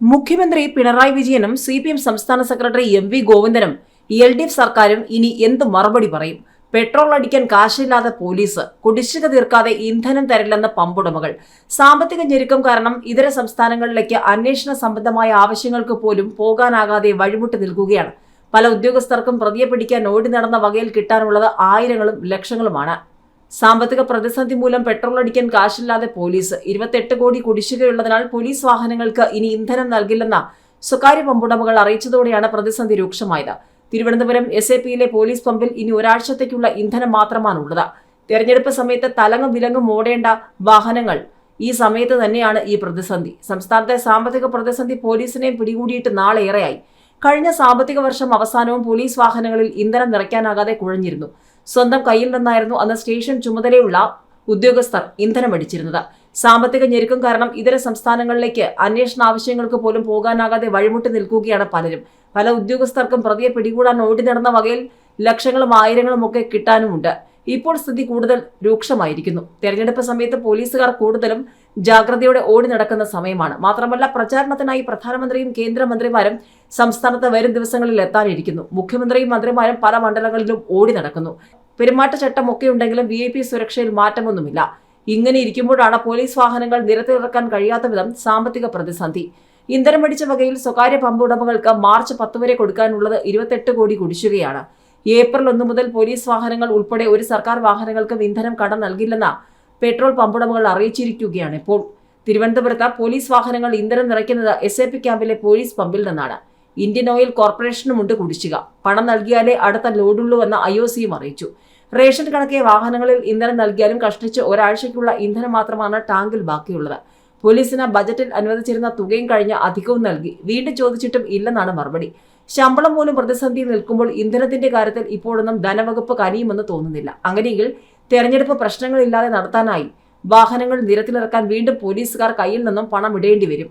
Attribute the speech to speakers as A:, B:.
A: മുഖ്യമന്ത്രി പിണറായി വിജയനും C P M സംസ്ഥാന സെക്രട്ടറി എം വി ഗോവിന്ദനും എൽ ഡി എഫ് സർക്കാരും ഇനി എന്ത് മറുപടി പറയും? പെട്രോൾ അടിക്കാൻ കാശില്ലാതെ പോലീസ് കുടിശ്ശിക തീർക്കാതെ ഇന്ധനം തരില്ലെന്ന പമ്പുടമകൾ. സാമ്പത്തിക ഞെരുക്കം കാരണം ഇതര സംസ്ഥാനങ്ങളിലേക്ക് അന്വേഷണ സംബന്ധമായ ആവശ്യങ്ങൾക്ക് പോലും പോകാനാകാതെ വഴിമുട്ടി നിൽക്കുകയാണ്. പല ഉദ്യോഗസ്ഥർക്കും പ്രതിയെ പിടിക്കാൻ ഓടി നടന്ന വകയിൽ കിട്ടാനുള്ളത് ആയിരങ്ങളും ലക്ഷങ്ങളുമാണ്. സാമ്പത്തിക പ്രതിസന്ധി മൂലം പെട്രോൾ അടിക്കാൻ കാശില്ലാതെ പോലീസ്. ഇരുപത്തെട്ട് കോടി കുടിശ്ശികയുള്ളതിനാൽ പോലീസ് വാഹനങ്ങൾക്ക് ഇനി ഇന്ധനം നൽകില്ലെന്ന സ്വകാര്യ പമ്പുടമകൾ അറിയിച്ചതോടെയാണ് പ്രതിസന്ധി രൂക്ഷമായത്. തിരുവനന്തപുരം എസ് എ പിയിലെ പോലീസ് പമ്പിൽ ഇനി ഒരാഴ്ചത്തേക്കുള്ള ഇന്ധനം മാത്രമാണുള്ളത്. തെരഞ്ഞെടുപ്പ് സമയത്ത് തലങ്ങും വിലങ്ങും ഓടേണ്ട വാഹനങ്ങൾ ഈ സമയത്ത് തന്നെയാണ് ഈ പ്രതിസന്ധി. സംസ്ഥാനത്തെ സാമ്പത്തിക പ്രതിസന്ധി പോലീസിനെ പിടികൂടിയിട്ട് നാളേറെയായി. കഴിഞ്ഞ സാമ്പത്തിക വർഷം അവസാനവും പോലീസ് വാഹനങ്ങളിൽ ഇന്ധനം നിറയ്ക്കാനാകാതെ കുഴഞ്ഞിരുന്നു. സ്വന്തം കയ്യിൽ നിന്നായിരുന്നു അന്ന് സ്റ്റേഷൻ ചുമതലയുള്ള ഉദ്യോഗസ്ഥർ ഇന്ധനമടിച്ചിരുന്നത് സാമ്പത്തിക ഞെരുക്കം കാരണം ഇതര സംസ്ഥാനങ്ങളിലേക്ക് അന്വേഷണ ആവശ്യങ്ങൾക്ക് പോലും പോകാനാകാതെ വഴിമുട്ടി നിൽക്കുകയാണ് പലരും. പല ഉദ്യോഗസ്ഥർക്കും പ്രതിയെ പിടികൂടാൻ ഓടി നടന്ന വകയിൽ ലക്ഷങ്ങളും ആയിരങ്ങളും ഒക്കെ കിട്ടാനുമുണ്ട്. ഇപ്പോൾ സ്ഥിതി കൂടുതൽ രൂക്ഷമായിരിക്കുന്നു. തെരഞ്ഞെടുപ്പ് സമയത്ത് പോലീസുകാർ കൂടുതലും ജാഗ്രതയോടെ ഓടി നടക്കുന്ന സമയമാണ്. മാത്രമല്ല പ്രചാരണത്തിനായി പ്രധാനമന്ത്രിയും കേന്ദ്രമന്ത്രിമാരും സംസ്ഥാനത്ത് വരും ദിവസങ്ങളിൽ എത്താനിരിക്കുന്നു. മുഖ്യമന്ത്രിയും മന്ത്രിമാരും പല മണ്ഡലങ്ങളിലും ഓടി നടക്കുന്നു. പെരുമാറ്റച്ചട്ടമൊക്കെ ഉണ്ടെങ്കിലും വി ഐ പി സുരക്ഷയിൽ മാറ്റമൊന്നുമില്ല. ഇങ്ങനെ ഇരിക്കുമ്പോഴാണ് പോലീസ് വാഹനങ്ങൾ നിരത്തിലിറക്കാൻ കഴിയാത്ത വിധം സാമ്പത്തിക പ്രതിസന്ധി. ഇന്ധനമടിച്ച വകയിൽ സ്വകാര്യ പമ്പ് ഉടമകൾക്ക് മാർച്ച് പത്ത് വരെ കൊടുക്കാനുള്ളത് ഇരുപത്തെട്ട് കോടി കുടിശ്ശികയാണ്. ഏപ്രിൽ ഒന്ന് മുതൽ പോലീസ് വാഹനങ്ങൾ ഉൾപ്പെടെ ഒരു സർക്കാർ വാഹനങ്ങൾക്കും ഇന്ധനം കടം നൽകില്ലെന്ന പെട്രോൾ പമ്പുടമകൾ അറിയിച്ചിരിക്കുകയാണ് ഇപ്പോൾ. തിരുവനന്തപുരത്ത് പോലീസ് വാഹനങ്ങൾ ഇന്ധനം നിറയ്ക്കുന്നത് എസ് എ പി ക്യാമ്പിലെ പോലീസ് പമ്പിൽ നിന്നാണ്. ഇന്ത്യൻ ഓയിൽ കോർപ്പറേഷനുമുണ്ട് കുടിശ്ശിക. പണം നൽകിയാലേ അടുത്ത ലോഡുള്ളൂവെന്ന് ഐ ഒ സിയും അറിയിച്ചു. റേഷൻ കണക്കെ വാഹനങ്ങളിൽ ഇന്ധനം നൽകിയാലും കഷ്ടിച്ച് ഒരാഴ്ചയ്ക്കുള്ള ഇന്ധനം മാത്രമാണ് ടാങ്കിൽ ബാക്കിയുള്ളത്. പോലീസിന് ബജറ്റിൽ അനുവദിച്ചിരുന്ന തുകയും കഴിഞ്ഞ് അധികവും നൽകി. വീണ്ടും ചോദിച്ചിട്ടും ഇല്ലെന്നാണ് മറുപടി. ശമ്പളം മൂലം പ്രതിസന്ധി നിൽക്കുമ്പോൾ ഇന്ധനത്തിന്റെ കാര്യത്തിൽ ഇപ്പോഴൊന്നും ധനവകുപ്പ് കനിയുമെന്ന് തോന്നുന്നില്ല. അങ്ങനെയെങ്കിൽ തെരഞ്ഞെടുപ്പ് പ്രശ്നങ്ങളില്ലാതെ നടത്താനായി വാഹനങ്ങൾ നിരത്തിലിറക്കാൻ വീണ്ടും പോലീസുകാർ കയ്യിൽ നിന്നും പണം ഇടേണ്ടി വരും.